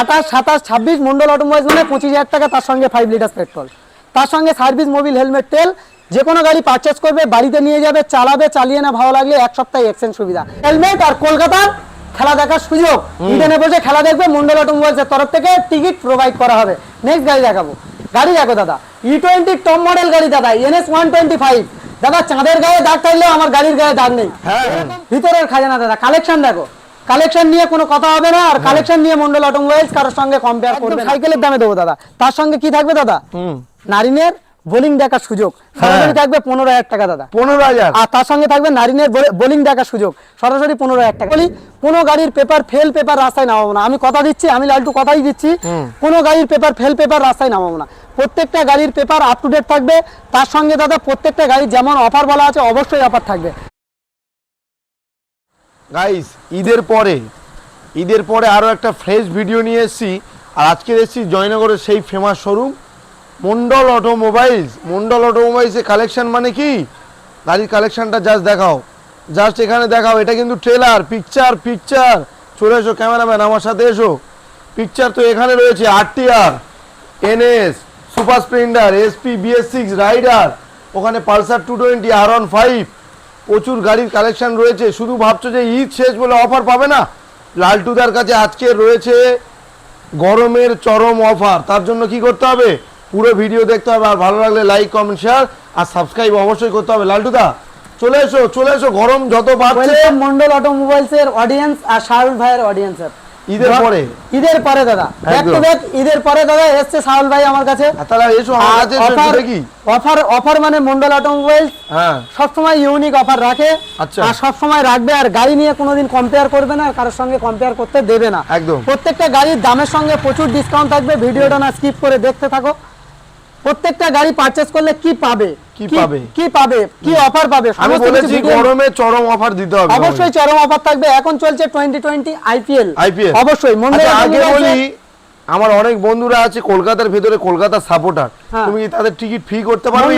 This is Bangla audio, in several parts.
আঠাশ সাতাশ ছাব্বিশ মন্ডল অটোমোবাইলস মানে পঁচিশ হাজার টাকা তার সঙ্গে ফাইভ লিটার পেট্রোল তার সঙ্গে সার্ভিস মোবিল হেলমেট তেল যে কোনো গাড়ি পারচেস করবে বাড়িতে নিয়ে যাবে চালাবে চালিয়ে না ভালো লাগলে এক সপ্তাহে এক্সচেঞ্জ সুবিধা। হেলমেট আর কলকাতার খেলা দেখার সুযোগ। ইডেনে বসে খেলা দেখবে মন্ডল অটোমোবাইলসের তরফ থেকে টিকিট প্রোভাইড করা হবে। নেক্সট গাড়ি দেখাবো। গাড়ি দেখো দাদা। ই টোয়েন্টি টপ মডেল গাড়ি দাদা এনএস ওয়ান টোয়েন্টি ফাইভ দাদা চাঁদের গায়ে দাগ থাকলেও আমার গাড়ির গায়ে দাগ নেই। হ্যাঁ। ভিতরের খাজানা দাদা কালেকশন দেখো। কালেকশন নিয়ে কোনো কথা হবে না আর কালেকশন নিয়ে মন্ডল অটোমোবাইলস কারোর সঙ্গে কম্পেয়ার করবে না। সাইকেলের দামে দেবো দাদা। তার সঙ্গে কি থাকবে দাদা? নারিনের বোলিং দেখার সুযোগ। সরাসরি থাকবে পনেরো হাজার টাকা দাদা। পনেরো হাজার? আর তার সঙ্গে থাকবে নারিনের বোলিং দেখার সুযোগ। সরাসরি পনেরো হাজার টাকা। বলি কোনো গাড়ির পেপার ফেল পেপার রাস্তায় নামাবো না। আমি কথা দিচ্ছি আমি লালটু কথাই দিচ্ছি। কোনো গাড়ির পেপার ফেল পেপার রাস্তায় নামাবো না। প্রত্যেকটা গাড়ির পেপার আপ টু ডেট থাকবে। তার সঙ্গে দাদা প্রত্যেকটা গাড়ির যেমন অফার বলা আছে অবশ্যই অফার থাকবে। গাইস ঈদের পরে ঈদের পরে আরও একটা ফ্রেশ ভিডিও নিয়ে এসেছি। আর আজকে এসেছি জয়নগরের সেই famous showroom Mondal automobiles Mondal অটোমোবাইলসের collection মানে কি? গাড়ির কালেকশনটা জাস্ট দেখাও। জাস্ট এখানে দেখাও। এটা কিন্তু ট্রেলার পিকচার পিকচার চলে এসো ক্যামেরাম্যান আমার সাথে এসো। পিকচার তো এখানে রয়েছে RTR NS Super Splendor SP BS six Raider ওখানে পালসার টু টোয়েন্টি আর ওয়ান ফাইভ প্রচুর গাড়ির কালেকশন রয়েছে। শুধু ভাবছ যে ঈদ শেষ বলে অফার পাবে না? লালটুদার কাছে আজকে রয়েছে গরমের চরম অফার তার জন্য কি করতে হবে? পুরো ভিডিও দেখতে হবে। আর ভালো লাগলে লাইক কমেন্ট শেয়ার আর সাবস্ক্রাইব অবশ্যই করতে হবে। লালটুদা, চলে এসো চলে এসো। গরম যত বাড়ছে মন্ডল অটোমোবাইলস এর অডিয়েন্স আর শাহুল ভাইয়ের অডিয়েন্স ঈদের পরে। ঈদের পরে দাদা। ব্যাক টু ব্যাক ঈদের পরে দাদা এসছে শাহুল ভাই আমার কাছে। তাহলে এসো আমার কাছে এসো অফার অফার মানে মন্ডল হ্যাঁ। সবসময় ইউনিক অফার রাখে। আচ্ছা। আর সবসময় রাখবে আর গাড়ি নিয়ে কোনোদিন কম্পেয়ার করবে না আর কারোর সঙ্গে কম্পেয়ার করতে দেবে না। একদম। প্রত্যেকটা গাড়ির দামের সঙ্গে প্রচুর ডিসকাউন্ট থাকবে। ভিডিওটা না স্কিপ করে দেখতে থাকো। প্রত্যেকটা গাড়ি পারচেস করলে কি পাবে? কি পাবে? কি পাবে? কি অফার পাবে? আমি বলেছি গরমে চরম অফার দিতে হবে অবশ্যই চরম অফার থাকবে। এখন চলছে টোয়েন্টি টোয়েন্টি আইপিএল আইপিএল অবশ্যই। মন্ডল আচ্ছা, আগে বলি আমার অনেক বন্ধুরা আছে কলকাতার ভেতরে কলকাতার সাপোর্টার হ্যাঁ। তুমি কি তাদের টিকিট ফ্রি করতে পারবে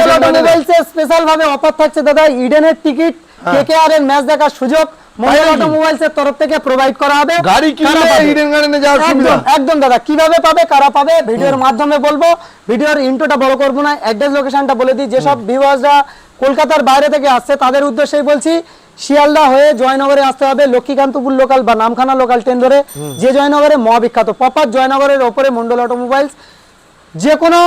স্পেশাল ভাবে অফার থাকছে দাদা। ইডেনের টিকিট কেকেআর এর ম্যাচ দেখার সুযোগ। হ্যাঁ। অটোমোবাইলস এর তরফ থেকে প্রোভাইড করা হবে। গাড়ি কিনলে ইডেন গার্ডেনে যাওয়ার সুবিধা। একদম দাদা। কীভাবে পাবে কারা পাবে ভিডিওর মাধ্যমে বলব। ভিডিওর ইন্টোটা বড় করব না অ্যাড্রেস লোকেশনটা বলে দিই। যেসব ভিউয়ার্সরা কলকাতার বাইরে থেকে আসছে তাদের উদ্দেশ্যেই বলছি শিয়ালদা হয়ে জয়নগরে আসতে হবে লক্ষ্মীকান্তপুর লোকাল বা নামখানা লোকাল ট্রেন ধরে। যে জয়নগরে মহাবিখ্যাত প্রপার জয়নগরের ওপরে মন্ডল অটোমোবাইলস যে কোনো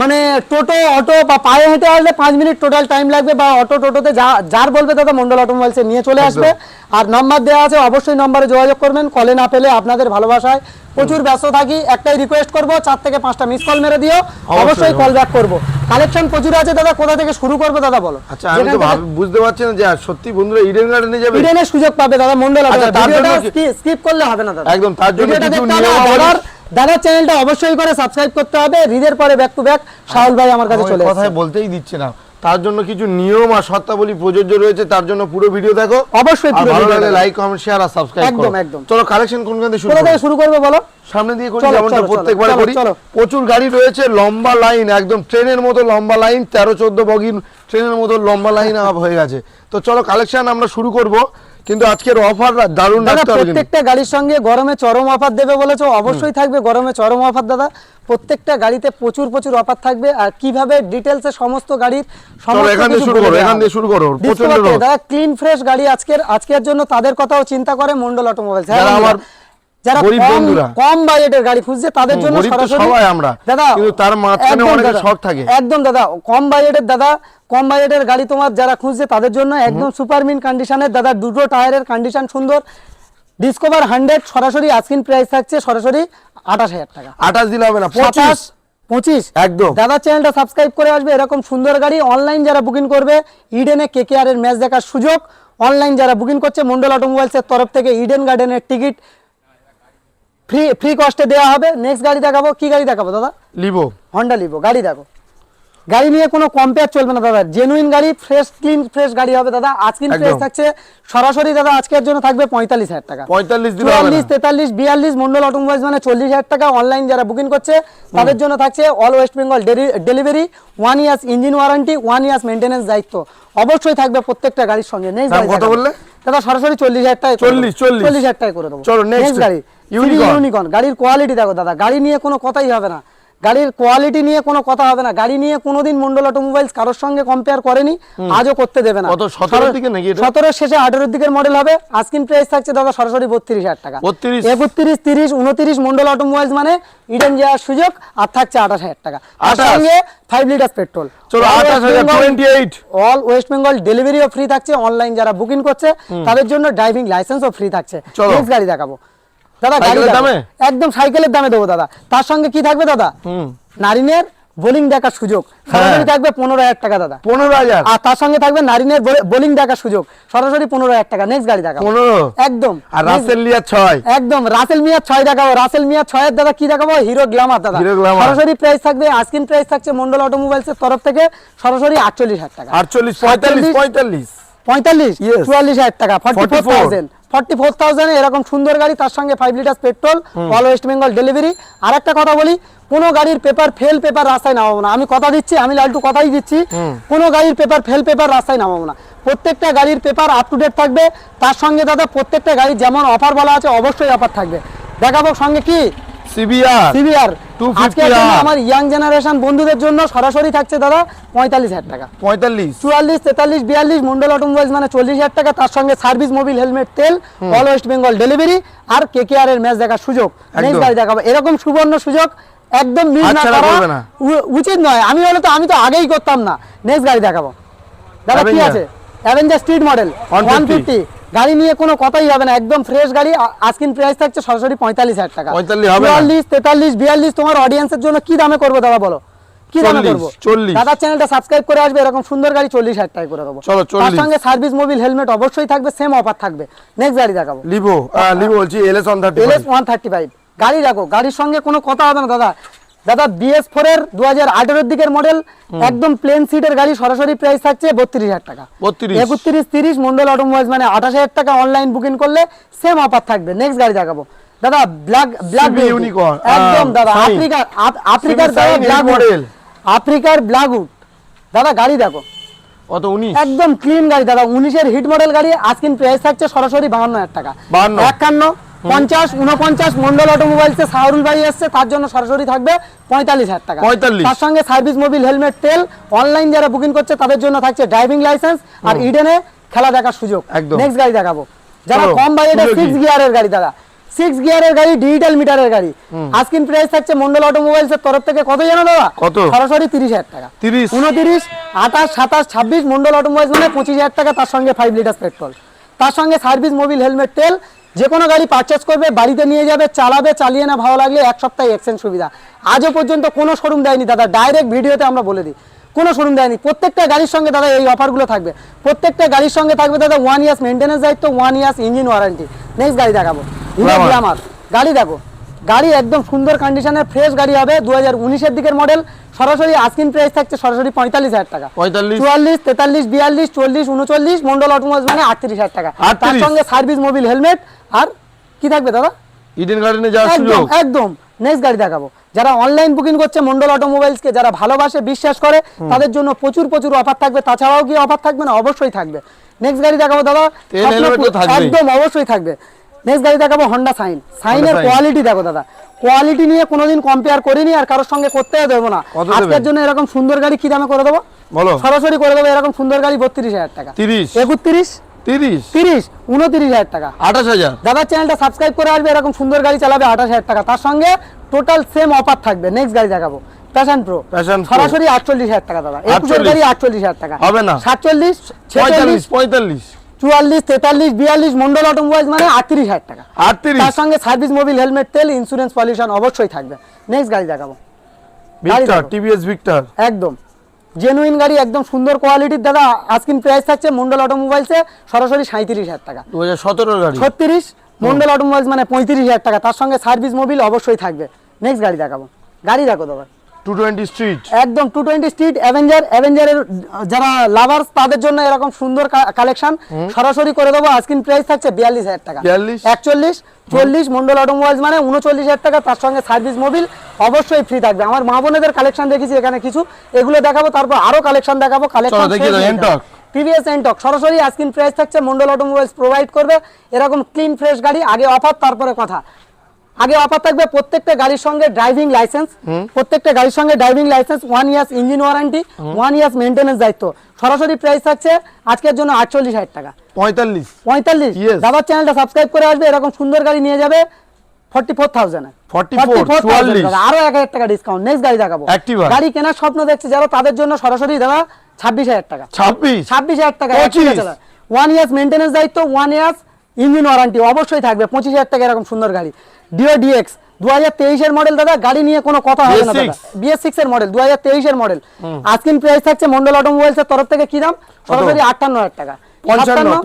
মানে টোটো অটো বা পায়ে হেঁটে আসলে পাঁচ মিনিট টোটাল টাইম লাগবে বা অটো টোটোতে যা যার বলবে দাদা মন্ডল অটোমোবাইলসে নিয়ে চলে আসবে। আর নাম্বার দেওয়া আছে অবশ্যই নম্বরে যোগাযোগ করবেন। কলে না পেলে আপনাদের ভালোবাসায় প্রচুর ব্যস্ত থাকি। একটাই রিকোয়েস্ট করব চার থেকে পাঁচটা মিস কল মেরে দিও। অবশ্যই কল ব্যাক করব। কালেকশন প্রচুর আছে দাদা কোথা থেকে শুরু করব দাদা বলো? আচ্ছা আমি তো বুঝতে পারছি না যে সত্যি বন্ধুরা ইডেন গার্ডেনে যাবে? ইডেনের সুযোগ পাবে দাদা মন্ডল আচ্ছা, স্কিপ করলে হবে না দাদা। একদম, তার জন্য কিছু দাদার চ্যানেলটা অবশ্যই করে সাবস্ক্রাইব করতে হবে। রিদের পরে ব্যাক টু ব্যাক শাহুল ভাই আমার কাছে চলে এসেছে। বলতেই দিচ্ছে না। তার জন্য কিছু নিয়ম আর শর্তাবলী প্রযোজ্য রয়েছে তার জন্য পুরো ভিডিও দেখো। অবশ্যই পুরো ভালো লাগলে দেখো। লাইক কমেন্ট শেয়ার আর সাবস্ক্রাইব করো। একদম। একদম চলো কালেকশন কোনখান থেকে শুরু কোথা করব? শুরু করবে বলো? সামনে দিয়ে করি যেমনটা প্রত্যেকবার করি। প্রচুর গাড়ি রয়েছে লম্বা লাইন একদম ট্রেনের মতো লম্বা লাইন তেরো চোদ্দ বগি ট্রেনের মতো লম্বা লাইন আপ হয়ে গেছে। তো চলো কালেকশন আমরা শুরু করব। কিন্তু আজকের অফার দারুণ দাদা কিন্তু। প্রত্যেকটা গাড়ির সঙ্গে গরমে চরম অফার দেবে বলেছ অবশ্যই থাকবে গরমে চরম অফার দাদা। প্রত্যেকটা গাড়িতে প্রচুর প্রচুর অফার থাকবে। আর কীভাবে ডিটেলসে সমস্ত গাড়ির সমস্ত এখান দিয়ে শুরু করো এখান দিয়ে শুরু করো প্রচুর দাদা ক্লিন ফ্রেশ গাড়ি আজকের আজকের জন্য তাদের কথাও চিন্তা করে মন্ডল অটোমোবাইলস। হ্যাঁ আমার যারা গরিব কম বন্ধুরা। কম বাজেটের গাড়ি খুঁজছে তাদের জন্য সরাসরি সবাই আমরা। দাদা কিন্তু তার মাঝখানে একদম অনেকের শখ থাকে। একদম দাদা কম বাজেটের দাদা কম বাজেটের গাড়ি তোমার যারা খুঁজছে তাদের জন্য একদম সুপার মিন কন্ডিশনের দাদা দুটো টায়ারের কন্ডিশন সুন্দর ডিসকভার হান্ড্রেড সরাসরি আস্কিন প্রাইস থাকছে সরাসরি আঠাশ হাজার টাকা আঠাশ দিলে হবে না পঁচিশ পঁচিশ একদম। দাদা চ্যানেলটা সাবস্ক্রাইব করে আসবে এরকম সুন্দর গাড়ি অনলাইন যারা বুকিং করবে ইডেনে কেকেআর এর ম্যাচ দেখার সুযোগ অনলাইন যারা বুকিং করছে মন্ডল অটোমোবাইলস এর তরফ থেকে ইডেন গার্ডেনের টিকিট ফ্রি ফ্রি কস্টে দেওয়া হবে। নেক্সট গাড়ি দেখাবো। কি গাড়ি দেখাবো দাদা? লিবো হন্ডা লিভো গাড়ি দেখো। গাড়ি নিয়ে কোনো কম্পেয়ার চলবে না দাদা। জেনুইন গাড়ি ফ্রেশ ক্লিন ফ্রেশ গাড়ি হবে দাদা। আজকিন একদম। প্রাইস থাকছে। সরাসরি দাদা আজকের জন্য থাকবে পঁয়তাল্লিশ হাজার টাকা। পঁয়তাল্লিশ চুয়াল্লিশ তেতাল্লিশ বিয়াল্লিশ মন্ডল অটোমোবাইলস মানে চল্লিশ হাজার টাকা অনলাইন যারা বুকিং করছে তাদের জন্য থাকছে all West Bengal delivery one years engine warranty one years maintenance দায়িত্ব। অবশ্যই থাকবে প্রত্যেকটা গাড়ির সঙ্গে। নেক্সট বললে? দাদা সরাসরি চল্লিশ হাজার টাকা 40, 40 চল্লিশ হাজার টাকা করে দেবো। চলো, নেক্সট গাড়ি। ইউনিকর্ন গাড়ির কোয়ালিটি দেখো দাদা গাড়ি নিয়ে কোনো কথাই হবে না। গাড়ির কোয়ালিটি নিয়ে কোনো কথা হবে না। গাড়ি নিয়ে কোনোদিন মন্ডল অটোমোবাইলস কারোর সঙ্গে কম্পেয়ার করেনি আজও করতে দেবে না। কত, 17 র দিকে নাকি এটা? সতেরোর শেষে আঠেরোর দিকের মডেল হবে। আস্কিন প্রাইস থাকছে দাদা সরাসরি বত্রিশ হাজার টাকা। 32 একত্রিশ তিরিশ উনত্রিশ মন্ডল অটোমোবাইলস মানে ইডেন যাওয়ার সুযোগ আর থাকছে আঠাশ হাজার টাকা। 28 সঙ্গে five litre petrol all West Bengal ডেলিভারিও free থাকছে অনলাইন যারা বুকিং করছে তাদের জন্য ড্রাইভিং লাইসেন্সও ফ্রি থাকছে। চলো। গাড়ি দেখাবো। দাদা গাড়ি দামে? একদম সাইকেলের দামে দেবো দাদা। তার সঙ্গে কি থাকবে দাদা? নারিনের বোলিং দেখার সুযোগ। সরাসরি থাকবে পনেরো হাজার টাকা দাদা। পনেরো হাজার? আর তার সঙ্গে থাকবে নারিনের বোলিং দেখার সুযোগ। সরাসরি পনেরো হাজার টাকা নেক্সট গাড়ি দেখাবো। পনেরো? একদম। আর রাসেল লিয়ার ছয়? একদম। রাসেল মিয়া ছয় দেখাবো। রাসেল মিয়া ছয়ের দাদা কি দেখাবো? হিরো গ্ল্যামার দাদা। সরাসরি প্রাইস থাকবে আস্কিন প্রাইস থাকছে মন্ডল অটোমোবাইলস এর তরফ থেকে সরাসরি আটচল্লিশ হাজার টাকা। আটচল্লিশ পঁয়তাল্লিশ পঁয়তাল্লিশ। পঁয়তাল্লিশ চুয়াল্লিশ হাজার টাকা forty four thousand forty four thousand এরকম সুন্দর গাড়ি তার সঙ্গে five litre petrol all West Bengal delivery আর একটা কথা বলি কোনো গাড়ির পেপার ফেল পেপার রাস্তায় নামাবো না। আমি কথা দিচ্ছি আমি লালটু কথাই দিচ্ছি কোনো গাড়ির পেপার ফেল পেপার রাস্তায় নামাবো না। প্রত্যেকটা গাড়ির পেপার আপ টু ডেট থাকবে তার সঙ্গে দাদা প্রত্যেকটা গাড়ির যেমন অফার বলা আছে অবশ্যই অফার থাকবে। দেখাবো সঙ্গে কি? সিবিআর সিভিআর 250 আজকের জন্য আর। আমার ইয়াং জেনারেশন বন্ধুদের জন্য সরাসরি থাকছে দাদা পঁয়তাল্লিশ হাজার টাকা। পঁয়তাল্লিশ। চুয়াল্লিশ তেতাল্লিশ বিয়াল্লিশ মন্ডল অটোমোবাইলস মানে চল্লিশ হাজার টাকা তার সঙ্গে সার্ভিস মোবিল হেলমেট তেল অল ওয়েস্ট বেঙ্গল ডেলিভারি আর কে কে আর এর ম্যাচ দেখার সুযোগ। নেক্সট। দেখাবো। এরকম সুবর্ণ সুযোগ একদম মিস না করা উচিত নয়। আমি হলে তো আমি তো আগেই করতাম না। নেক্সট গাড়ি দেখাবো। দাদা কি আছে? Avenger street model one fifty গাড়ি নিয়ে কোনো কথাই হবে না। একদম ফ্রেশ গাড়ি আজকিন প্রাইস থাকছে সরাসরি পঁয়তাল্লিশ হাজার টাকা। 45 হবে না। চুয়াল্লিশ তেতাল্লিশ বিয়াল্লিশ তোমার অডিয়েন্সের জন্য কি দামে করব দাদা বলো? কি দামে 40, করব? 40 দাদা চ্যানেলটা সাবস্ক্রাইব করে আসবে এরকম সুন্দর গাড়ি চল্লিশ হাজার টাকা করে দেবো। চলো, 40 তার সঙ্গে সার্ভিস মোবিল হেলমেট অবশ্যই থাকবে সেম অফার থাকবে। নেক্সট গাড়ি দেখাবো। লিভো লিভো বলছি LS one thirty LS one thirty five গাড়ি দেখো গাড়ির সঙ্গে কোনো কথা হবে না দাদা। দাদা বিএস ফোর এর দু হাজার আঠেরোর দিকের মডেল একদম প্লেন সিটের গাড়ি সরাসরি প্রাইস থাকছে বত্রিশ হাজার টাকা। একত্রিশ তিরিশ মন্ডল অটোমোবাইলস মানে আঠাশ হাজার টাকা অনলাইন বুকিং করলে সেম অফার থাকবে। নেক্সট গাড়ি দেখাবো। দাদা ব্ল্যাক ব্ল্যাক Unicorn, একদম দাদা আফ্রিকার আফ্রিকার দাদা ব্ল্যাক model। আফ্রিকার ব্ল্যাকউড দাদা গাড়ি দেখো। অত উনিশ? একদম ক্লিন গাড়ি দাদা উনিশের হিট মডেল গাড়ি আজকিন প্রাইস থাকছে সরাসরি বাহান্ন হাজার টাকা। 52 একান্ন। পঞ্চাশ উনপঞ্চাশ মন্ডল অটোমোবাইলসে শাহরুল ভাই এসছে তার জন্য সরাসরি থাকবে পঁয়তাল্লিশ হাজার টাকা। 45 তার সঙ্গে সার্ভিস মোবিল হেলমেট তেল অনলাইন যারা বুকিং করছে তাদের জন্য থাকছে ড্রাইভিং লাইসেন্স আর ইডেনে খেলা দেখার সুযোগ। একদম। নেক্সট গাড়ি দেখাবো। যারা কম বাজেটে সিক্স গিয়ারের গাড়ি দাদা। সিক্স গিয়ারের গাড়ি ডিজিটাল মিটারের গাড়ি। আজকিন প্রাইস থাকছে মন্ডল অটোমোবাইলস এর তরফ থেকে। কত জানো দাদা? কত? সরাসরি তিরিশ হাজার টাকা। 30 উনতিরিশ আঠাশ সাতাশ ছাব্বিশ মন্ডল অটোমোবাইলস মানে পঁচিশ হাজার টাকা তার সঙ্গে ফাইভ লিটার পেট্রোল তার সঙ্গে সার্ভিস মোবিল হেলমেট তেল যে কোনো গাড়ি পারচেস করবে বাড়িতে নিয়ে যাবে চালাবে চালিয়ে না ভালো লাগলে এক সপ্তাহে এক্সচেঞ্জ সুবিধা। আজও পর্যন্ত কোনো শোরুম দেয়নি দাদা ডাইরেক্ট ভিডিওতে আমরা বলে দিই। কোনো শোরুম দেয়নি প্রত্যেকটা গাড়ির সঙ্গে দাদা এই অফারগুলো থাকবে। প্রত্যেকটা গাড়ির সঙ্গে থাকবে দাদা ওয়ান ইয়ার্স মেনটেন্যান্স দায়িত্ব one years engine warranty next গাড়ি দেখাবো। আমার। গ্লামার গাড়ি দেখো। গাড়ি একদম সুন্দর কন্ডিশনের ফ্রেশ গাড়ি হবে দু হাজার উনিশের দিকের মডেল সরাসরি আস্কিন প্রাইস থাকছে সরাসরি পঁয়তাল্লিশ হাজার টাকা। 45 চুয়াল্লিশ তেতাল্লিশ বিয়াল্লিশ চল্লিশ উনচল্লিশ মন্ডল অটোমোবাইলস মানে আটত্রিশ হাজার টাকা। তার সঙ্গে সার্ভিস মোবিল হেলমেট আর কি থাকবে দাদা? ইডেন গার্ডেনে যাওয়ার একদম সুযোগ? একদম। নেক্সট গাড়ি দেখাবো। যারা অনলাইন বুকিং করছে মন্ডল অটোমোবাইলসকে যারা ভালোবাসে বিশ্বাস করে তাদের জন্য প্রচুর প্রচুর অফার থাকবে। তাছাড়াও কি অফার থাকবে না? অবশ্যই থাকবে। নেক্সট গাড়ি দেখাবো দাদা। একদম অবশ্যই থাকবে। নেক্সট গাড়ি দেখাবো হন্ডা সাইন সাইনের কোয়ালিটি দেখো দাদা। কোয়ালিটি নিয়ে কোনোদিন কম্পেয়ার করিনি আর কারোর সঙ্গে করতে দেবো না। আজকের জন্য এরকম সুন্দর গাড়ি কি দামে করে দেবো? বলো। সরাসরি করে দেবো এরকম সুন্দর গাড়ি বত্রিশ হাজার টাকা। তিরিশ। একত্রিশ? তিরিশ। তিরিশ? উনত্রিশ হাজার টাকা। আঠাশ হাজার। দাদার চ্যানেলটা সাবস্ক্রাইব করে আসবে এরকম সুন্দর গাড়ি চালাবে আঠাশ হাজার টাকা। তার সঙ্গে টোটাল সেম অফার থাকবে। নেক্সট গাড়ি দেখাবো। প্যাশন প্রো সরাসরি আটচল্লিশ হাজার টাকা দাদা। একুশের গাড়ি আটচল্লিশ হাজার টাকা। হবে না। সাতচল্লিশ পঁয়তাল্লিশ পঁয়তাল্লিশ। চুয়াল্লিশ তেতাল্লিশ বিয়াল্লিশ মন্ডল অটোমোবাইলস মানে আটত্রিশ হাজার টাকা। আটত্রিশ? তার সঙ্গে সার্ভিস মোবিল হেলমেট তেল ইন্স্যুরেন্স পলিউশন অবশ্যই থাকবে। নেক্সট গাড়ি দেখাবো। ভিক্টর টিভিএস ভিক্টর একদম। জেনুইন গাড়ি একদম সুন্দর কোয়ালিটির দাদা আজকিন প্রাইস থাকছে মন্ডল অটোমোবাইলসে সরাসরি সাঁত্রিশ হাজার টাকা। দু হাজার সতেরো গাড়ি। ছত্রিশ মন্ডল অটোমোবাইলস মানে পঁয়ত্রিশ হাজার টাকা। তার সঙ্গে সার্ভিস মোবিল অবশ্যই থাকবে। নেক্সট গাড়ি দেখাবো। গাড়ি দেখো দাদা। টু টোয়েন্টি স্ট্রিট একদম টু টোয়েন্টি স্ট্রিট অ্যাভেঞ্জার অ্যাভেঞ্জারের যারা লাভার্স তাদের জন্য এরকম সুন্দর কালেকশন সরাসরি করে দেবো আজকিন প্রাইস থাকছে বিয়াল্লিশ হাজার টাকা। 42 একচল্লিশ চল্লিশ মন্ডল অটোমোবাইলস মানে উনচল্লিশ হাজার টাকা তার সঙ্গে সার্ভিস মোবিল অবশ্যই ফ্রি থাকবে। আমার মা বোনেদের কালেকশন দেখেছি এখানে কিছু। এগুলো দেখাবো তারপর আরও কালেকশন দেখাবো। কালেকশন টিভিএস এন্টক সরাসরি আজকিন প্রাইস থাকছে মন্ডল অটোমোবাইলস প্রোভাইড করবে। এরকম ক্লিন ফ্রেশ গাড়ি আগে অফার তারপরে কথা। আগে অফার থাকবে প্রত্যেকটা গাড়ির সঙ্গে ড্রাইভিং লাইসেন্স প্রত্যেকটা গাড়ির সঙ্গে driving licence one years engine warranty one years maintenance দায়িত্ব। সরাসরি প্রাইস থাকছে আজকের জন্য আটচল্লিশ হাজার টাকা। পঁয়তাল্লিশ। পঁয়তাল্লিশ। দাদার চ্যানেলটা সাবস্ক্রাইব করে আসবে এরকম সুন্দর গাড়ি নিয়ে যাবে ফর্টি ফোর থাউজেন্ড 44, 44 আরও এক হাজার টাকা ডিসকাউন্ট নেক্সট গাড়ি দেখাবো। গাড়ি কেনার স্বপ্ন দেখছে যারা তাদের জন্য সরাসরি দাদা ছাব্বিশ হাজার টাকা। ছাব্বিশ। ছাব্বিশ হাজার টাকা। ওয়ান ইয়ার্স মেনটেন্যান্স দায়িত্ব ওয়ান ইয়ার্স ইঞ্জিন ওয়ারান্টি অবশ্যই থাকবে। পঁচিশ হাজার টাকা এরকম সুন্দর গাড়ি। ডিও ডিএক্স দু হাজার তেইশের মডেল দাদা গাড়ি নিয়ে কোনো কথা হবে না দাদা। বিএস সিক্স এর মডেল দু হাজার তেইশের মডেল আজকিন প্রাইস থাকছে মন্ডল অটোমোবাইলস এর তরফ থেকে কি দাম? সরাসরি আটান্ন হাজার টাকা।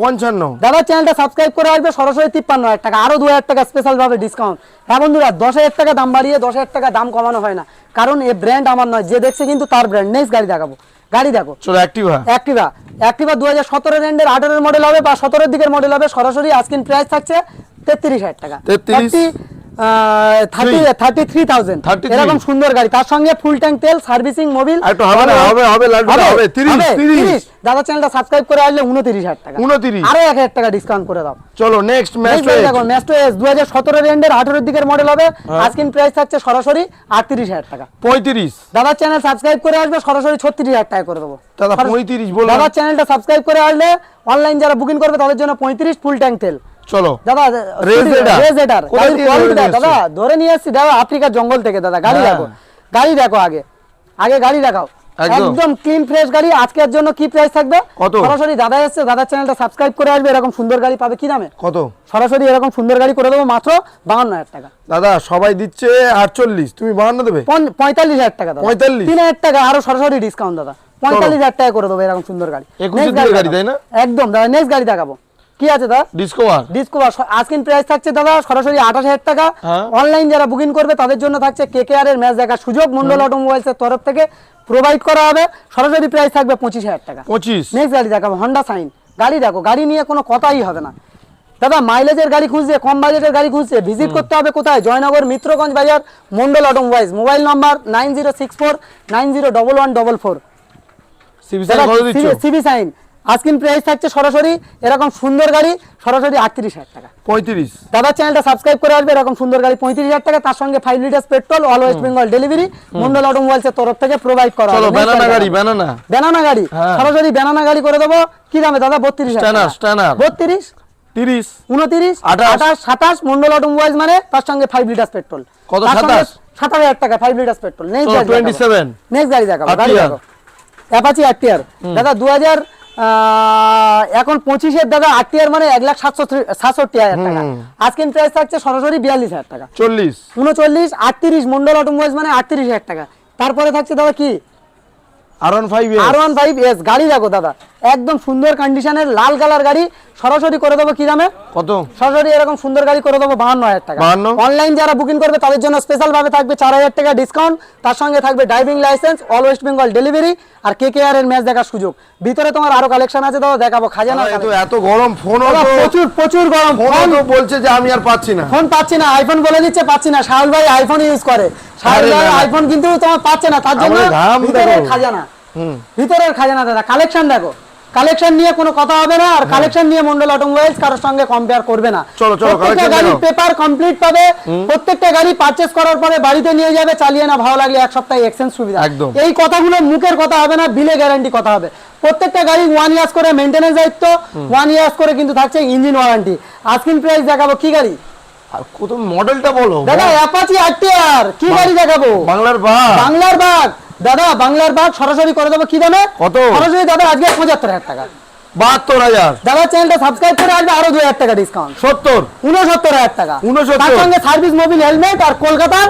পঞ্চান্ন দাদা চ্যানেলটা সাবস্ক্রাইব করে আসবে সরাসরি তিপ্পান্ন হাজার টাকা। আরও দু হাজার টাকা স্পেশাল ভাবে ডিসকাউন্ট হ্যাঁ বন্ধুরা দশ হাজার টাকা দাম বাড়িয়ে দশ হাজার টাকা দাম কমানো হয় না। কারণ এই ব্র্যান্ড আমার নয় যে দেখছে কিন্তু তার ব্র্যান্ড নেক্সট গাড়ি দেখাবো। গাড়ি দেখো। চলো অ্যাক্টিভা অ্যাক্টিভা অ্যাক্টিভা দু হাজার সতেরো রেন্ডের আঠারোর মডেল হবে বা সতেরোর দিকের মডেল হবে। সরাসরি আজকিন প্রাইস থাকছে তেত্রিশ হাজার টাকা। 33 থার্টি থার্টি থ্রি থাউজেন্ড 33 এরকম সুন্দর গাড়ি। তার সঙ্গে ফুল ট্যাঙ্ক তেল সার্ভিসিং মোবিল একটু হবে না, হবে, হবে, লাড্ডুটা হবে, 30, 30 দাদা চ্যানেলটা সাবস্ক্রাইব করে আসলে উনত্রিশ হাজার টাকা। 29 আরও এক হাজার টাকা ডিসকাউন্ট করে দাও। চলো নেক্সট দেখো ম্যাস্টো এস দু হাজার সতেরো রেন্ডের আঠারোর দিকের মডেল হবে। আজকিন প্রাইস থাকছে সরাসরি আটত্রিশ হাজার টাকা। পঁয়ত্রিশ। দাদার চ্যানেল সাবস্ক্রাইব করে আসবে সরাসরি ছত্রিশ হাজার টাকা করে দেবো। দাদা, সরাসরি- 35 চ্যানেলটা সাবস্ক্রাইব করে আসলে অনলাইন যারা বুকিং করবে তাদের জন্য পঁয়ত্রিশ ফুল ট্যাঙ্ক তেল। চলো। দাদা। রেজেটার গাড়ির নিয়ে দাদা। ধরে নিয়ে এসেছি দাদা আফ্রিকার জঙ্গল থেকে দাদা। গাড়ি হ্যাঁ। দেখো। গাড়ি দেখো আগে। আগে গাড়ি দেখাও। একদম। ক্লিন ফ্রেশ গাড়ি। আজকের জন্য কি প্রাইস থাকবে? কত? সরাসরি দাদা এসছে দাদার চ্যানেলটা সাবস্ক্রাইব করে আসবে এরকম সুন্দর গাড়ি পাবে কি দামে? কত? সরাসরি এরকম সুন্দর গাড়ি করে দেবো মাত্র বাহান্ন হাজার টাকা। দাদা সবাই দিচ্ছে আটচল্লিশ। তুমি বাহান্ন দেবে? পঁয়তাল্লিশ হাজার টাকা 45? তিন হাজার টাকা আরও সরাসরি ডিসকাউন্ট দাদা। পঁয়তাল্লিশ হাজার টাকা করে দেবো এরকম সুন্দর গাড়ি। দিকের গাড়ি, তাই না? একদম দাদা। নেক্সট গাড়ি দেখাবো। কি আছে দাদা? ডিসকভার ডিসকভার আজকিন প্রাইস থাকছে দাদা সরাসরি আঠাশ হাজার টাকা। হ্যাঁ। অনলাইন যারা বুকিং করবে তাদের জন্য থাকছে কেকেআর এর ম্যাচ দেখার সুযোগ। মন্ডল অটোমোবাইলস এর তরফ থেকে প্রোভাইড করা হবে। সরাসরি প্রাইস থাকবে পঁচিশ হাজার টাকা। পঁচিশ। নেক্সট গাড়ি দেখাবো হন্ডা সাইন গাড়ি দেখো গাড়ি নিয়ে কোনো কথাই হবে না। দাদা মাইলেজের গাড়ি খুঁজছে কম বাজেটের গাড়ি খুঁজছে। ভিজিট করতে হবে কোথায়? Joynagar Mitraganj Bazar Mondal automobiles mobile number nine zero six four nine zero double one double four CB Shine আজকিন price থাকছে সরাসরি এরকম সুন্দর গাড়ি সরাসরি আটত্রিশ হাজার টাকা। পঁয়ত্রিশ। দাদার চ্যানেলটা সাবস্ক্রাইব করে আসবে এরকম সুন্দর গাড়ি পঁয়ত্রিশ হাজার টাকা তার সঙ্গে five litre petrol all West Bengal delivery Mondal automobiles এর তরফ থেকে প্রোভাইড করা হবে। ব্যানানা গাড়ি ব্যানানা ব্যানানা গাড়ি। হ্যাঁ। সরাসরি ব্যানানা গাড়ি করে দেবো। কি দামে দাদা? বত্রিশ stunner। বত্রিশ? তিরিশ। উনত্রিশ? আঠাশ। সাতাশ মন্ডল অটোমোবাইলস মানে তার সঙ্গে ফাইভ লিটার পেট্রোল কত, সাতাশ? সাতাশ হাজার টাকা ফাইভ লিটার পেট্রোল নেক্সট গাড়ি 27 নেক্সট গাড়ি দেখাবো গাড়ি Artier। দেখো অ্যাপাচি আরটিআর দাদা দু হাজার এখন পঁচিশের দাদা আরটিআর মানে এক লাখ সাতশো সাতষট্টি হাজার টাকা। আজকের প্রাইস থাকছে সরাসরি বিয়াল্লিশ হাজার টাকা। চল্লিশ। উনচল্লিশ আটত্রিশ মন্ডল অটোমোবাইলস মানে আটত্রিশ হাজার টাকা। তারপরে থাকছে দাদা কি? গাড়ি দেখো দাদা একদম সুন্দর কন্ডিশনের লাল কালার গাড়ি সরাসরি করে দেবো কি দামে? কত? সরাসরি এরকম সুন্দর গাড়ি করে দেবো বাহান্ন হাজার টাকা। অনলাইন যারা বুকিং করবে তাদের জন্য স্পেশাল ভাবে থাকবে চার হাজার টাকা ডিসকাউন্ট তার সঙ্গে থাকবে driving licence all West Bengal delivery আর কে কে আর এর ম্যাচ দেখার সুযোগ। ভিতরে তোমার আরও কালেকশন আছে দাদা দেখাবো খাজানা এত গরম দাদা, প্রচুর প্রচুর গরম। ফোন বলছে যে আমি আর পাচ্ছি না। ফোন পাচ্ছি না আইফোন বলে দিচ্ছে পাচ্ছি না। শাহুল ভাই আইফোন ইউজ করে। শাহুল ভাই। আইফোন কিন্তু তোমার পাচ্ছে না তার জন্য। খাজানা। ভিতরের খাজানা দাদা কালেকশন দেখো। কালেকশন নিয়ে কোনো কথা হবে না আর কালেকশন নিয়ে মন্ডল অটোমোবাইলস কারোর সঙ্গে কম্পেয়ার করবে না। চলো, চলো, প্রত্যেকটা গাড়ি পেপার কমপ্লিট পাবে প্রত্যেকটা গাড়ি পারচেজ করার পরে বাড়িতে নিয়ে যাবে চালিয়ে না ভালো লাগলে এক সপ্তাহে এক্সচেঞ্জ সুবিধা। একদম। এই কথাগুলো মুখের কথা হবে না বিলে গ্যারান্টি কথা হবে। প্রত্যেকটা গাড়ি ওয়ান ইয়ার্স করে মেনটেন্যান্স দায়িত্ব ওয়ান ইয়ার্স করে কিন্তু থাকছে ইঞ্জিন ওয়ারেন্টি আজকিন প্রাইস দেখাবো কি গাড়ি? আর কত মডেলটা বলো। দাদা অ্যাপাচি আরটিআর কি গাড়ি দেখাবো? বাংলার বা বাংলার বাগ দাদা বাংলার বাগ সরাসরি করে দেবো কি দামে? কত? সরাসরি দাদা আজকে পঁচাত্তর হাজার টাকা। বাহাত্তর হাজার। দাদা চ্যানেলটা সাবস্ক্রাইব করে আসবে আরও দুই হাজার টাকা ডিসকাউন্ট সত্তর। উনসত্তর হাজার টাকা। 69 তার সঙ্গে সার্ভিস মোবিল হেলমেট আর কলকাতার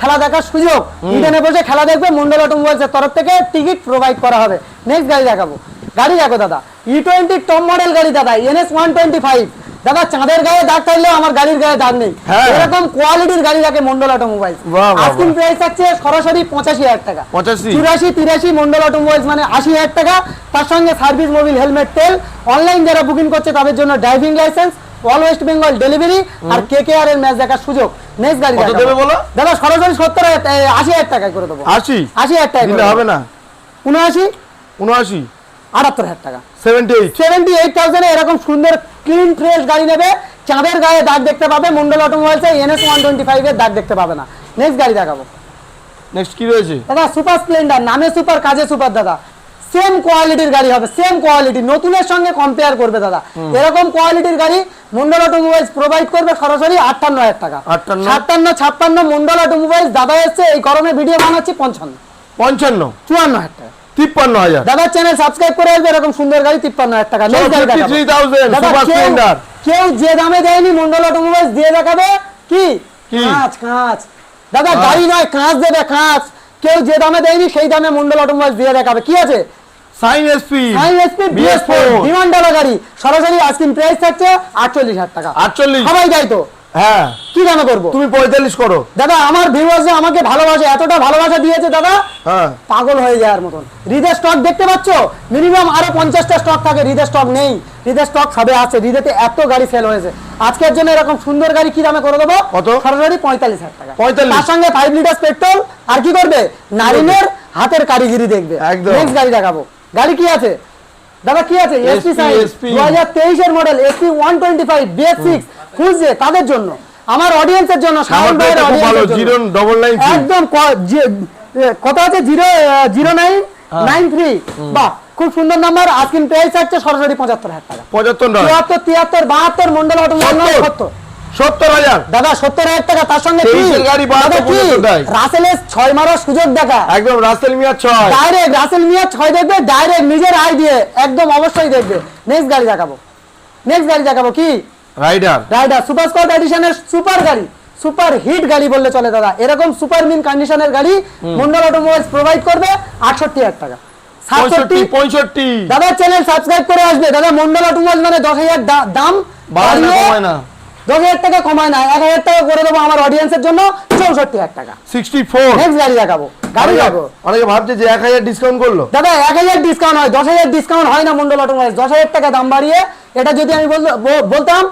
খেলা দেখার সুযোগ। ইডেনে বসে খেলা দেখবে মন্ডল অটোমোবাইলস এর তরফ থেকে। টিকিট প্রোভাইড করা হবে। নেক্সট গাড়ি দেখাবো। গাড়ি দেখো দাদা ই টোয়েন্টি টপ মডেল গাড়ি দাদা এনএস ওয়ান টোয়েন্টি ফাইভ দাদা চাঁদের গায়ে দাগ থাকলেও আমার গাড়ির গায়ে দাগ নেই। হ্যাঁ। এরকম কোয়ালিটির গাড়ি রাখে মন্ডল অটোমোবাইলস বাহ, প্রাইস থাকছে সরাসরি পঁচাশি হাজার টাকা। 85? চুরাশি তিরাশি মন্ডল অটোমোবাইলস মানে আশি হাজার টাকা। তার সঙ্গে সার্ভিস মোবিল হেলমেট তেল অনলাইন যারা বুকিং করছে তাদের জন্য driving licence all West Bengal delivery আর কে কে আর এর ম্যাচ দেখার সুযোগ। নেক্সট গাড়ি কত দেবে বলো? দাদা সরাসরি সত্তর আশি হাজার টাকায় করে দেবো। আশি? আশি হাজার টাকা হবে না। উনআশি? উনআশি? আটাত্তর হাজার টাকা। সেভেন্টি এইট সেভেন্টি এইট থাউজেন্ডে এরকম সুন্দর ক্লিন ফ্রেশ গাড়ি নেবে। চাঁদের গায়ে দাগ দেখতে পাবে Mondal automobiles NS one twenty ফাইভের দাগ দেখতে পাবে না। নেক্সট গাড়ি দেখাবো। নেক্সট কি রয়েছে? দাদা সুপার স্প্লেন্ডার নামে সুপার কাজে সুপার দাদা। সেম কোয়ালিটির গাড়ি হবে সেম কোয়ালিটি নতুনের সঙ্গে কম্পেয়ার করবে দাদা। এরকম কোয়ালিটির গাড়ি মন্ডল অটোমোবাইলস প্রোভাইড করবে সরাসরি আটান্ন হাজার টাকা। 58 সাতান্ন ছাপ্পান্ন মন্ডল অটোমোবাইলস দাদা এসছে এই গরমে ভিডিও বানাচ্ছি পঞ্চান্ন। পঞ্চান্ন। চুয়ান্ন হাজার টাকা। তিপ্পান্ন হাজার। দাদার চ্যানেল সাবস্ক্রাইব করে আসবে এরকম সুন্দর গাড়ি তিপ্পান্ন হাজার টাকা। চলো, Next গাড়ি দেখাবো। 53,000 দাদা, Super কেউ- যে দামে দেয়নি মন্ডল দিয়ে দেখাবে। কি? কাঁচ কাঁচ। দাদা গাড়ি নয় কাঁচ দেবে কাঁচ। কেউ যে দামে দেয়নি সেই দামে মন্ডল অটোমোবাইলস দিয়ে দেখাবে। কি আছে? Shine SP Shine SP BS four demand গাড়ি। সরাসরি আজকিন প্রাইস থাকছে আটচল্লিশ হাজার টাকা। আটচল্লিশ। সবাই দেয় তো। হ্যাঁ। কি দামে করব? তুমি পঁয়তাল্লিশ করো। দাদা আমার ভিউয়ার্স আমাকে ভালোবাসে এতটা ভালোবাসা দিয়েছে দাদা হ্যাঁ। পাগল হয়ে যাওয়ার মতন। হৃদের স্টক দেখতে পাচ্ছ? মিনিমাম আরও পঞ্চাশটা স্টক থাকে হৃদের স্টক নেই। হৃদের স্টক সবে আছে হৃদেতে এত গাড়ি সেল হয়েছে। আজকের জন্য এরকম সুন্দর গাড়ি কি দামে করে দেবো? কত? সরাসরি পঁয়তাল্লিশ হাজার টাকা। 45 তার সঙ্গে ফাইভ লিটার পেট্রোল আর কি করবে? নারিনের হাতের কারিগিরি দেখবে। একদম। নেক্সট গাড়ি দেখাবো। গাড়ি কি আছে? দাদা কি আছে? এসপি সাইজ দু হাজার তেইশের model SP one twenty five BS six. খুঁজছে তাদের জন্য? আমার অডিয়েন্সের জন্য সাউন্ড ভাইয়ের নাইন একদম কত আছে zero zero nine nine three বাহ খুব সুন্দর নাম্বার আজকিন প্রাইস আছে সরাসরি পঁচাত্তর হাজার টাকা। পঁচাত্তর তিয়াত্তর তিয়াত্তর বাহাত্তর মন্ডল অটো সত্তর। সত্তর সত্তর হাজার। দাদা সত্তর হাজার টাকা তার সঙ্গে গাড়ি বাহাত্তর দাদা কি? পঁচাত্তর দেয়। রাসেলের ছয় মারার সুযোগ দেখা। একদম রাস্তাল মিয়া ছয়। ডাইরেক্ট রাসেল মিয়া ছয় দেখবে ডাইরেক্ট নিজের আই দিয়ে একদম অবশ্যই দেখবে। নেক্সট গাড়ি দেখাবো। নেক্সট গাড়ি দেখাবো কি? রাইডার রাইডার সুপার স্কট এডিশনের সুপার গাড়ি। সুপার হিট গাড়ি বললে চলে দাদা। এরকম সুপার মিন কন্ডিশনের গাড়ি মন্ডল অটোমোবাইলস প্রোভাইড করবে আটষট্টি হাজার টাকা। দাদা চ্যানেল সাবস্ক্রাইব করে আসবে। দাদা মন্ডল অটোমোবাইলস মানে দশ হাজার দাম। বাড়ায় দশ হাজার টাকা কমায় না এক হাজার টাকা করে দেবো আমার অডিয়েন্সের জন্য চৌষট্টি হাজার টাকা। সিক্সটি ফোর নেক্সট গাড়ি দেখাবো গাড়ি দেখো অনেকে ভাবছে যে এক হাজার ডিসকাউন্ট করল। দাদা এক হাজার ডিসকাউন্ট হয় দশ হাজার ডিসকাউন্ট হয় না মন্ডল অটোমোবাইলস দশ হাজার টাকা দাম বাড়িয়ে এটা যদি আমি বল- বলতাম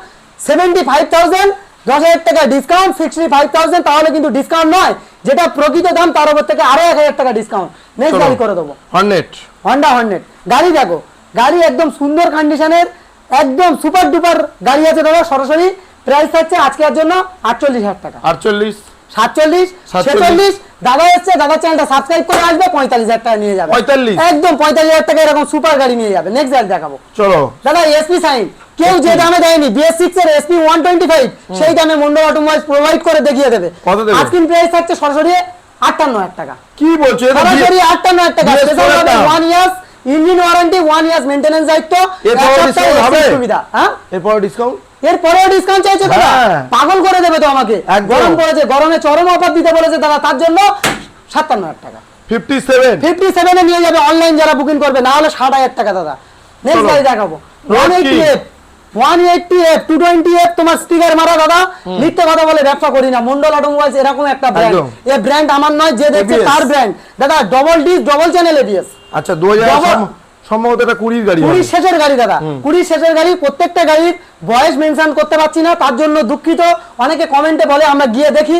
সেভেন্টি ফাইভ থাউজেন্ড দশ হাজার টাকা ডিসকাউন্ট সিক্সটি ফাইভ থাউজেন্ড তাহলে কিন্তু ডিসকাউন্ট নয়। যেটা প্রকৃত দাম তার উপর থেকে আরও এক হাজার টাকা ডিসকাউন্ট নেক্সট গাড়ি করে দেবো। হান্ড্রেড হন্ডা হন্ড্রেড গাড়ি দেখো গাড়ি একদম সুন্দর কন্ডিশনের একদম সুপার ডুপার গাড়ি আছে দাদা সরাসরি। প্রাইস থাকছে আজকের জন্য আটচল্লিশ হাজার টাকা। আটচল্লিশ। সাতচল্লিশ। ছেচল্লিশ। দাদা এসছে দাদা চ্যানেলটা সাবস্ক্রাইব করে আসবে পঁয়তাল্লিশ হাজার টাকা নিয়ে যাবে। 45 একদম পঁয়তাল্লিশ হাজার টাকা এরকম সুপার গাড়ি নিয়ে যাবে। নেক্সট গাড়ি দেখাবো। চলো। দাদা এসপি সাইন কেউ যে দামে দেয়নি বিএস সিক্স এর এসপি ওয়ান টোয়েন্টি ফাইভ সেই দামে মন্ডল অটোমোবাইলস প্রোভাইড করে দেখিয়ে দেবে। আজকিন প্রাইস থাকছে সরাসরি আটান্ন হাজার টাকা। কি বলছো? সরাসরি আটান্ন হাজার টাকা। স্পেশাল দাম। One years engine warranty one years maintenance দায়িত্ব। হবে? সুবিধা হ্যাঁ? এরপর ডিসকাউন্ট এরপরেও ডিসকাউন্ট চাইছে হ্যাঁ। পাগল করে দেবে তো আমাকে। গরম পড়েছে গরমে চরম অফার দিতে বলেছে দাদা তার জন্য সাতান্ন হাজার টাকা। ফিফটি সেভেন ফিফটি সেভেনে নিয়ে যাবে অনলাইন যারা বুকিং করবে না হলে ষাট হাজার টাকা দাদা। নেক্সট গাড়ি দেখাবো। One eighty F one eighty F two twenty F তোমার স্টিকার মারা দাদা। মিথ্যে কথা বলে ব্যবসা করি না। মন্ডল অটোমোবাইলস এরকম একটা ব্র্যান্ড। এ ব্র্যান্ড আমার নয় যে দেখছে তার ব্র্যান্ড দাদা double disc double channel ABS আচ্ছা দু হাজার সম্ভবত এটা কুড়ির গাড়ি কুড়ি কুড়ির শেষের গাড়ি দাদা। কুড়ির শেষের গাড়ি প্রত্যেকটা গাড়ির বয়স মেনশন করতে পারছি না তার জন্য দুঃখিত। অনেকে কমেন্টে বলে আমরা গিয়ে দেখি।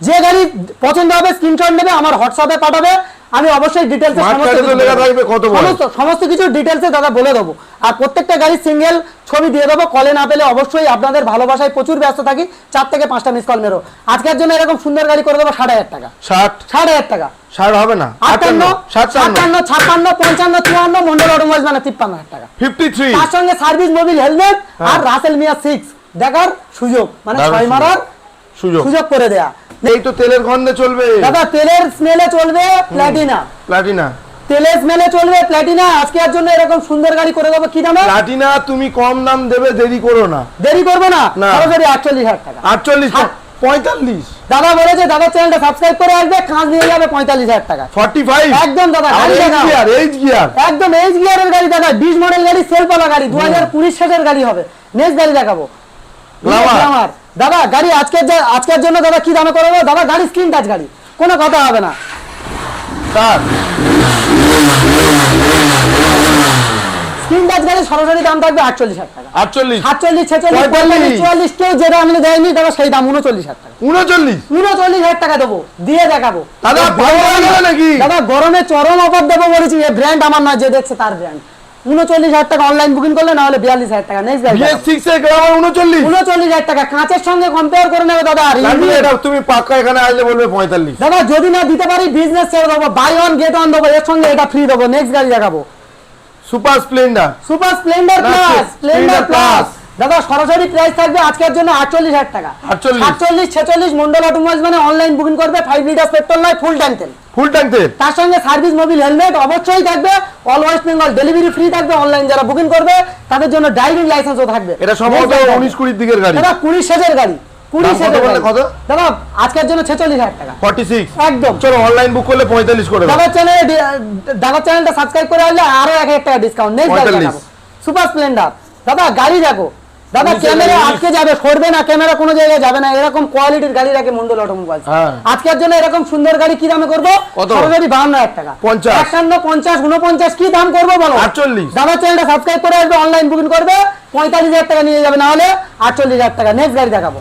যে গাড়ি পছন্দ হবে স্ক্রিনশট নেবে আমার হোয়াটসঅ্যাপে পাঠাবে। আমি অবশ্যই ডিটেলসে সমস্ত। সমস্ত কিছু ডিটেলসে দাদা বলে দেবো। আর প্রত্যেকটা গাড়ির সিঙ্গেল ছবি দিয়ে দেবো। কলে না পেলে অবশ্যই আপনাদের ভালোবাসায় প্রচুর ব্যস্ত থাকি। চার থেকে পাঁচটা মিস কল মেরো। আজকের জন্য এরকম সুন্দর গাড়ি করে দেবো ষাট হাজার টাকা। ষাট? ষাট হাজার টাকা। ষাট হবে না? আটান্ন? সাতান্ন সাতান্ন ছাপ্পান্ন পঞ্চান্ন চুয়ান্ন মন্ডল অটোমোবাইলস মানে তিপ্পান্ন হাজার টাকা। Fifty three? তার সঙ্গে সার্ভিস মোবিল হেলমেট আর রাসেল মিয়া সিক্স দেখার সুযোগ মানে ছয়। মারার সুযোগ করে দেয়া। এই তো তেলের গন্ধে চলবে। দাদা তেলের স্মেলে চলবে প্ল্যাটিনা প্লাটিনা তেলের স্মেলে চলবে প্ল্যাটিনা আজকে আর জন্য এরকম সুন্দর গাড়ি করে দেবো। কি দামে? প্লাটিনা তুমি কম দাম দেবে দেরি করো না। দেরি করবে না। সরাসরি আটচল্লিশ হাজার টাকা। আটচল্লিশ হ্যাঁ। পঁয়তাল্লিশ। দাদা বলেছে দাদা চ্যানেলটা সাবস্ক্রাইব করে আসবে কাজ নিয়ে যাবে পঁয়তাল্লিশ হাজার টাকা। ফর্টি ফাইভ একদম দাদা, গাড়ি এইচ গিয়ার এইচ গিয়ার একদম এইচ গিয়ারের গাড়ি দাদা বিশ মডেল গাড়ি সেলফালা গাড়ি। দু হাজার কুড়ি শেষের গাড়ি হবে। নেক্সট গাড়ি দেখাবো। Glamour। দাদা গাড়ি আজকের আজকের জন্য দাদা কি দামে করব? দাদা গাড়ি স্ক্রিন টাচ গাড়ি। কোনো কথা হবে না। তার স্ক্রিন টাচ গাড়ি সরাসরি দাম থাকবে আটচল্লিশ হাজার টাকা। আটচল্লিশ? সাতচল্লিশ ছেচল্লিশ পঁয়তাল্লিশ। পঁয়তাল্লিশ চুয়াল্লিশ কেউ যেটা আমি দেয়নি দাদা সেই দাম উনচল্লিশ হাজার টাকা। উনচল্লিশ? উনচল্লিশ হাজার টাকা দেবো দিয়ে দেখাবো। দাদা? দাদা গরমে চরম অফার দেবো বলেছি এই ব্র্যান্ড আমার নয় যে দেখছে তার ব্র্যান্ড উনচল্লিশ হাজার টাকা অনলাইন বুকিং করলে না হলে বিয়াল্লিশ হাজার টাকা। নেক্সট উনচল্লিশ। উনচল্লিশ হাজার টাকা। কাঁচের সঙ্গে কম্পেয়ার করে নেবে দাদা আর তুমি পাক্কা এখানে আসলে বলবে পঁয়তাল্লিশ। দাদা যদি না দিতে পারি বিজনেস ছেড়ে দেবো বাই ওয়ান গেট ওয়ান দেবো এর সঙ্গে এটা ফ্রি দেবো নেক্সট গাড়ি দেখাবো। Super Splendor Super Splendor Plus Splendor Plus. দাদা সরাসরি প্রাইস থাকবে আজকের জন্য আটচল্লিশ হাজার টাকা। আটচল্লিশ। ছেচল্লিশ মন্ডল অটোমোবাইলস মানে অনলাইন বুকিং করবে ফাইভ লিটার পেট্রোল নয় ফুল ট্যাঙ্ক তেল। ফুল ট্যাঙ্কের তার সঙ্গে সার্ভিস মোবিল হেলমেট অবশ্যই থাকবে all West Bengal delivery free থাকবে অনলাইন যারা বুকিং করবে তাদের জন্য ড্রাইভিং লাইসেন্সও থাকবে। এটা সম্ভবত উনিশ কুড়ির দিকের গাড়ি। দাদা কুড়ি সেজের গাড়ি কুড়ি কত? দাদা আজকের জন্য ছেচল্লিশ হাজার টাকা। ফর্টি সিক্স একদম। চলো অনলাইন বুক করলে পঁয়তাল্লিশ করে দাদার চ্যানেলে দাদার চ্যানেলটা সাবস্ক্রাইব করে আসলে আরও এক হাজার টাকা ডিসকাউন্ট নেক্সট গাড়ি 45 দেখাবো। সুপার স্প্লেন্ডার দাদা গাড়ি দেখো। দাদা ক্যামেরা। আটকে যাবে সরবে না ক্যামেরা কোনো জায়গায় যাবে না এরকম কোয়ালিটির গাড়ি রাখে মন্ডল অটোমোবাইল। আজকের জন্য এরকম সুন্দর গাড়ি কি দামে করব? বাহান্ন হাজার টাকা। 50 একান্ন পঞ্চাশ উনপঞ্চাশ কি দাম করব বলো? 48 দাদার চ্যানেলটা সাবস্ক্রাইব করে আসবে অনলাইন বুকিং করবে পঁয়তাল্লিশ হাজার টাকা নিয়ে যাবে না হলে আটচল্লিশ হাজার টাকা। নেক্সট গাড়ি দেখাবো।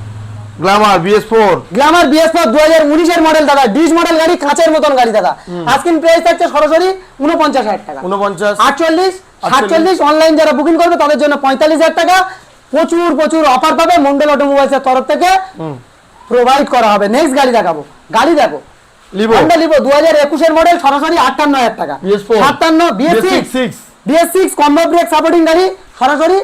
Glamour BS four Glamour BS four দু হাজার উনিশের মডেল দাদা। ডিস মডেল গাড়ি কাঁচের মতন গাড়ি দাদা। আজকিন প্রাইস থাকছে সরাসরি উনপঞ্চাশ হাজার টাকা। উনপঞ্চাশ আটচল্লিশ সাতচল্লিশ অনলাইন যারা বুকিং করবে তাদের জন্য পঁয়তাল্লিশ হাজার টাকা। প্রচুর প্রচুর অফার পাবে মন্ডল অটোমোবাইলসের তরফ থেকে। প্রোভাইড করা হবে। নেক্সট গাড়ি দেখাবো। গাড়ি দেখো। লিভো হন্ডা লিভো দু হাজার একুশের মডেল সরাসরি আটান্ন হাজার টাকা। BS4 সাতান্ন BS six BS six combo brake supporting গাড়ি সরাসরি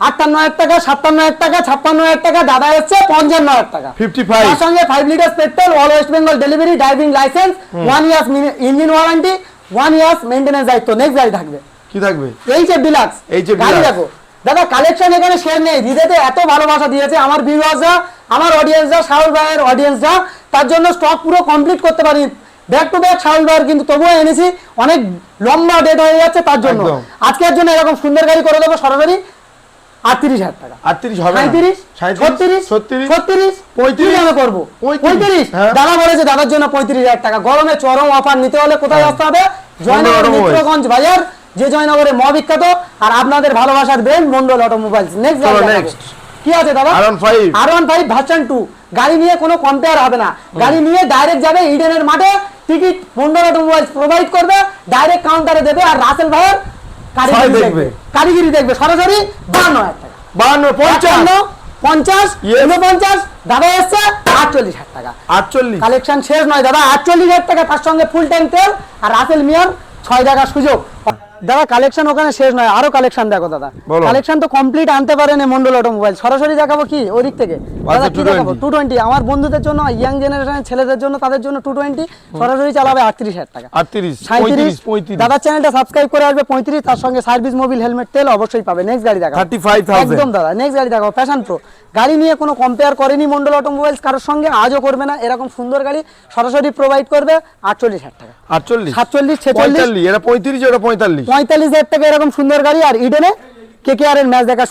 আটান্ন হাজার টাকা সাতান্ন হাজার টাকা ছাপ্পান্ন হাজার টাকা। দাদা এসছে পঞ্চান্ন হাজার টাকা। ফিফটি ফাইভ তার সঙ্গে five litre petrol all West Bengal delivery driving licence one years engine warranty one years maintenance দায়িত্ব। নেক্সট গাড়ি থাকবে। কি থাকবে? এইচ এফ ডিলাক্স HF গাড়ি দেখো। দাদা কালেকশন এখানে শেয়ার নেই। দিদিতে এত ভালোবাসা দিয়েছে আমার ভিউয়ার্সরা আমার অডিয়েন্সরা শাহুল ভাইয়ের অডিয়েন্সরা তার জন্য স্টক পুরো কমপ্লিট করতে পারি। ব্যাক টু ব্যাক শাহুল ভাইয়ের কিন্তু তবুও এনেছি। অনেক লম্বা ডেট হয়ে যাচ্ছে তার জন্য। আজকের জন্য এরকম সুন্দর গাড়ি করে দেবো সরাসরি। আটত্রিশ হাজার টাকা। আটত্রিশ হবে সাঁত্রিশ ছত্রিশ ছত্রিশ ছত্রিশ পঁয়ত্রিশ, দামে করব? পঁয়ত্রিশ, হ্যাঁ। দাদা বলেছে দাদার জন্য পঁয়ত্রিশ হাজার টাকা। গরমে চরম অফার নিতে হলে কোথায় আসতে হবে? জয়নগর। মিত্রগঞ্জ বাজার। যে জয়নগরে ম বিখ্যাত আর আপনাদের ভালোবাসার ব্রেন মন্ডল অটোমোবাইলস নেক্সট next। কি আছে দাদা? R15 R one five version two গাড়ি নিয়ে কোনো কম্পেয়ার হবে না। গাড়ি নিয়ে ডাইরেক্ট যাবে ইডেনের মাঠে। টিকিট মন্ডল অটোমোবাইলস প্রোভাইড করবে ডাইরেক্ট কাউন্টারে দেবে আর রাসেল ভাইয়ের কারিগরি দেখবে। কারিগরি দেখবে। সরাসরি বান্ন হাজার টাকা। পঞ্চাশ। পঞ্চান্ন পঞ্চাশ. উনপঞ্চাশ দাদা এসছে আটচল্লিশ হাজার টাকা। আটচল্লিশ। কালেকশন শেষ নয় দাদা। আটচল্লিশ হাজার টাকা তার সঙ্গে ফুল ট্যাঙ্ক তেল আর রাসেল মিয়ার ছয় টাকা সুযোগ। দাদা কালেকশন ওখানে শেষ নয় আরও কালেকশন দেখো দাদা। কালেকশন তো কমপ্লিট আনতে পারেন মন্ডল অটোমোবাইল সরাসরি দেখাবো কি? ওই দিক থেকে দাদা কি দেখাবো? টু টোয়েন্টি আমার বন্ধুদের জন্য ইয়াং জেনারেশনের ছেলেদের জন্য তাদের জন্য টু টোয়েন্টি সরাসরি চালাবে আটত্রিশ হাজার টাকা। আটত্রিশ সাঁত্রিশ দাদার চ্যানেলটা সাবস্ক্রাইব করে আসবে পঁয়ত্রিশ। তার সঙ্গে সার্ভিস মোবিল হেলমেট তেল অবশ্যই পাবে। নেক্সট গাড়ি দেখাবো। 35,000 একদম দাদা নেক্সট গাড়ি দেখাবো। প্যাশন প্রো গাড়ি নিয়ে কোনো কম্পেয়ার করেনি মন্ডল অটোমোবাইলস কারোর সঙ্গে আজও করবে না। এরকম সুন্দর গাড়ি সরাসরি প্রোভাইড করবে আটচল্লিশ হাজার টাকা। আটচল্লিশ? সাতচল্লিশ ছেচল্লিশ। এটা পঁয়ত্রিশ এটা পঁয়তাল্লিশ। পঁয়তাল্লিশ হাজার টাকা এরকম সুন্দর গাড়ি আর ইডেনে কেকেআর এর ম্যাচ দেখা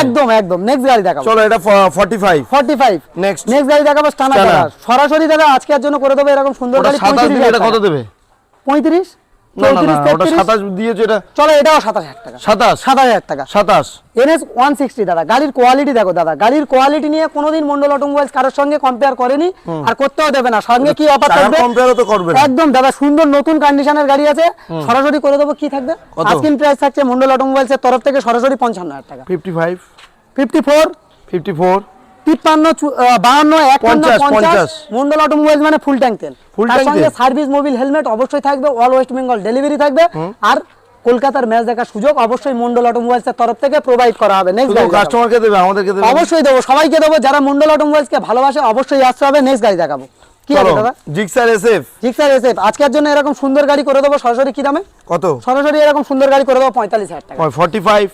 একদম একদম। নেক্সট গাড়ি চলো এটা 45 45 নেক্সট নেক্সট গাড়ি সরাসরি দাদা আজকের জন্য করে দেবো এরকম সুন্দর গাড়ি কত দেবে? 35 চলো এটাও সাতাশ হাজার টাকা। সাতাশ? সাতাশ হাজার টাকা। সাতাশ? এনএস ওয়ান সিক্সটি দাদা গাড়ির কোয়ালিটি দেখো দাদা গাড়ির কোয়ালিটি নিয়ে কোনোদিন মন্ডল অটোমোবাইলস কারোর সঙ্গে কম্পেয়ার করেনি আর করতেও দেবে না। সঙ্গে কি অফার থাকবে? একদম দাদা সুন্দর নতুন কন্ডিশনের গাড়ি আছে। সরাসরি করে দেবো কি থাকবে? আজকিন প্রাইস থাকছে মন্ডল অটোমোবাইলস এর তরফ থেকে সরাসরি পঞ্চান্ন হাজার টাকা। Fifty five fifty four fifty four তিপ্পান্ন বাহান্ন পঞ্চাশ। মন্ডল অটোমোবাইলস মানে ফুল ট্যাঙ্ক তেল। তার সঙ্গে সার্ভিস মোবিল হেলমেট অবশ্যই থাকবে অল ওয়েস্ট বেঙ্গল ডেলিভারি থাকবে। আর কলকাতার ম্যাচ দেখার সুযোগ অবশ্যই মন্ডল অটোমোবাইলস এর তরফ থেকে প্রোভাইড করা হবে। নেক্সট কাস্টমারকে দেবে আমাদেরকে দেবে? অবশ্যই দেবো সবাইকে দেবো যারা মন্ডল অটোমোবাইলস কে ভালোবাসে অবশ্যই আসতে হবে। নেক্সট গাড়ি দেখাবো। কি আছে দাদা? জিক্সার এসএফ জিক্সার এসএফ আজকের জন্য এরকম সুন্দর গাড়ি করে দেবো সরাসরি কি দামে? কত? সরাসরি এরকম সুন্দর গাড়ি করে দেবো পঁয়তাল্লিশ হাজার টাকা। ফর্টি ফাইভ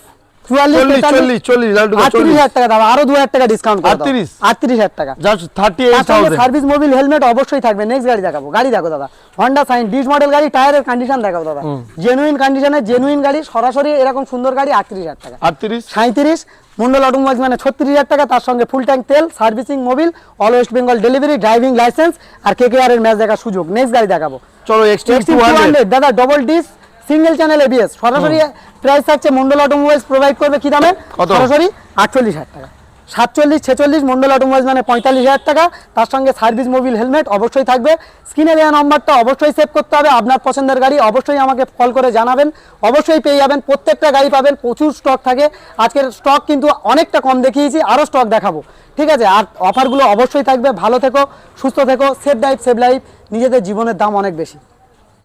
চুয়াল্লিশ চল্লিশ তেতাল্লিশ, চল্লিশ চল্লিশ লালটু আটত্রিশ চল্লিশ। হাজার টাকা দাও আরও দু হাজার টাকা ডিসকাউন্ট করে দাও। 38 আটত্রিশ হাজার টাকা। জাস্ট থার্টি তার এইট সঙ্গে থাউজেন্ড সার্ভিস মোবিল হেলমেট অবশ্যই থাকবে। নেক্সট গাড়ি দেখাবো। গাড়ি দেখো দাদা। হন্ডা সাইন ডিস মডেল গাড়ি টায়ারের কন্ডিশন দেখাবো দাদা। জেনুইন কন্ডিশনে জেনুইন গাড়ি সরাসরি এরকম সুন্দর গাড়ি আটত্রিশ হাজার টাকা। আটত্রিশ? সাঁত্রিশ মন্ডল অটোমোবাইলস মানে ছত্রিশ হাজার টাকা তার সঙ্গে ফুল ট্যাঙ্ক তেল servicing Mobil all West Bengal delivery driving licence আর কে কে আর এর ম্যাচ দেখার সুযোগ। নেক্সট গাড়ি দেখাবো। চলো এক্সট্রিম টু XT200 হান্ড্রেড দাদা double disc single channel ABS সরাসরি প্রাইস থাকছে মন্ডল অটোমোবাইলস প্রোভাইড করবে কি দামে? সরাসরি আটচল্লিশ হাজার টাকা। সাতচল্লিশ ছেচল্লিশ মন্ডল অটোমোবাইলস মানে পঁয়তাল্লিশ হাজার টাকা। তার সঙ্গে সার্ভিস মোবিল হেলমেট অবশ্যই থাকবে। স্ক্রিনে দেওয়া নম্বরটা অবশ্যই সেভ করতে হবে। আপনার পছন্দের গাড়ি অবশ্যই আমাকে কল করে জানাবেন। অবশ্যই পেয়ে যাবেন। প্রত্যেকটা গাড়ি পাবেন। প্রচুর স্টক থাকে। আজকের স্টক কিন্তু অনেকটা কম দেখিয়েছি। আরও স্টক দেখাবো। ঠিক আছে? আর অফারগুলো অবশ্যই থাকবে। ভালো থেকো সুস্থ থেকো। সেভ লাইফ সেভ লাইফ নিজেদের জীবনের দাম অনেক বেশি।